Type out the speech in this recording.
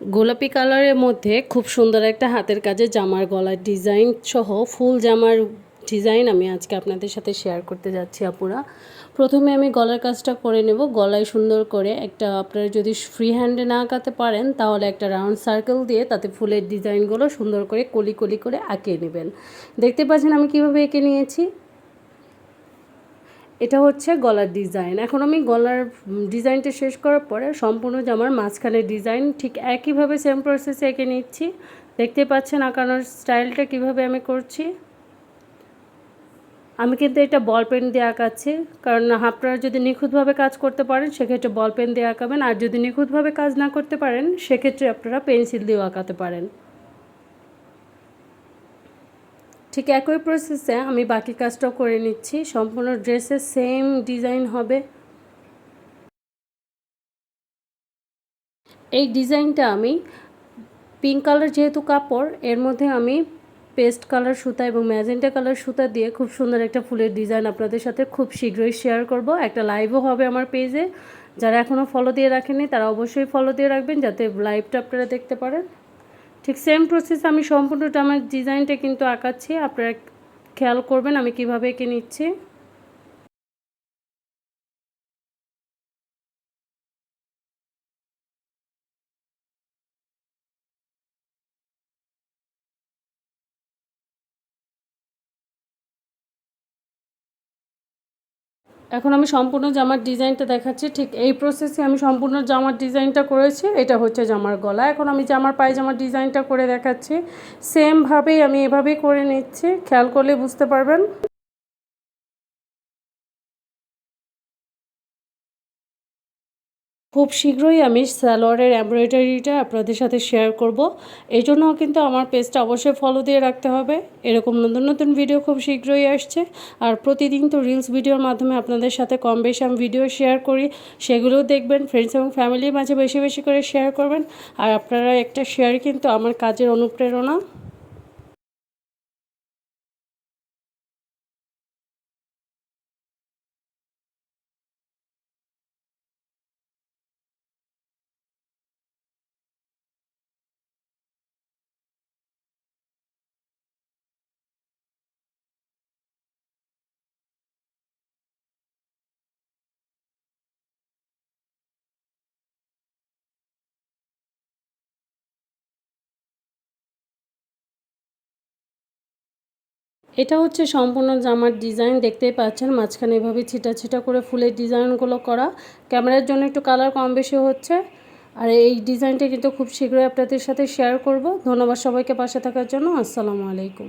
গোলাপি কালারের মধ্যে খুব সুন্দর একটা হাতের কাজে জামার গলার ডিজাইন সহ ফুল জামার ডিজাইন আমি আজকে আপনাদের সাথে শেয়ার করতে যাচ্ছি আপুরা। প্রথমে আমি গলার কাজটা করে নেব। গলায় সুন্দর করে একটা আপনারা যদি ফ্রি হ্যান্ডে না আঁকাতে পারেন, তাহলে একটা রাউন্ড সার্কেল দিয়ে তাতে ফুলের ডিজাইনগুলো সুন্দর করে কলি কলি করে আঁকিয়ে নেবেন। দেখতে পাচ্ছেন আমি কীভাবে এঁকে নিয়েছি? এটা হচ্ছে গলার ডিজাইন। এখন আমি গলার ডিজাইনটা শেষ করার পরে সম্পূর্ণ জামার মাঝখানের ডিজাইন, ঠিক একইভাবে সেম প্রসেসে এঁকে নিচ্ছি। দেখতে পাচ্ছেন আঁকানোর স্টাইলটা কীভাবে আমি করছি। আমি কিন্তু এটা বল পেন দিয়ে আঁকাচ্ছি, কারণ আপনারা যদি নিখুঁতভাবে কাজ করতে পারেন, সেক্ষেত্রে বল পেন দিয়ে আঁকাবেন, আর যদি নিখুঁতভাবে কাজ না করতে পারেন, সেক্ষেত্রে আপনারা পেন্সিল দিয়েও আঁকাতে পারেন। ঠিক একই প্রসেসে আমি বাকি কাজটাও করে নিচ্ছি। সম্পূর্ণ ড্রেসের সেম ডিজাইন হবে। এই ডিজাইনটা আমি পিঙ্ক কালার যেহেতু কাপড়, এর মধ্যে আমি পেস্ট কালার সুতা এবং ম্যাজেন্টা কালার সুতা দিয়ে খুব সুন্দর একটা ফুলের ডিজাইন আপনাদের সাথে খুব শীঘ্রই শেয়ার করব। একটা লাইভও হবে আমার পেজে যারা এখনও ফলো দিয়ে রাখেনি তারা অবশ্যই ফলো দিয়ে রাখবেন যাতে লাইভটা আপনারা দেখতে পারেন। ঠিক সেম প্রসেস আমি সম্পূর্ণটা আমার ডিজাইনটা কিন্তু আঁকাচ্ছি। আপনারা খেয়াল করবেন আমি কীভাবে এঁকে নিচ্ছি। এখন আমি সম্পূর্ণ জামার ডিজাইনটা দেখাচ্ছি। ঠিক এই প্রসেসে আমি সম্পূর্ণ জামার ডিজাইনটা করেছি। এটা হচ্ছে জামার গলা। এখন আমি জামার পায়জামার ডিজাইনটা করে দেখাচ্ছি। সেমভাবেই আমি এভাবেই করে নিচ্ছি। খেয়াল করলে বুঝতে পারবেন। খুব শীঘ্রই আমি স্যালোয়ারের এমব্রয়ডারিটা আপনাদের সাথে শেয়ার করব। এই জন্য কিন্তু আমার পেজটা অবশ্যই ফলো দিয়ে রাখতে হবে। এরকম নতুন নতুন ভিডিও খুব শীঘ্রই আসছে। আর প্রতিদিন তো রিলস ভিডিওর মাধ্যমে আপনাদের সাথে কম বেশি আমি ভিডিও শেয়ার করি। সেগুলোও দেখবেন ফ্রেন্ডস এবং ফ্যামিলির মাঝে বেশি বেশি করে শেয়ার করবেন। আর আপনারা একটা শেয়ার কিন্তু আমার কাজের অনুপ্রেরণা। এটা হচ্ছে সম্পূর্ণ জামার ডিজাইন, দেখতেই পাচ্ছেন, মাঝখানে এভাবে ছিটা ছিটা করে ফুলের ডিজাইনগুলো করা। ক্যামেরার জন্য একটু কালার কম বেশি হচ্ছে। আর এই ডিজাইনটা কিন্তু খুব শীঘ্রই আপনাদের সাথে শেয়ার করব। ধন্যবাদ সবাইকে পাশে থাকার জন্য। আসসালামু আলাইকুম।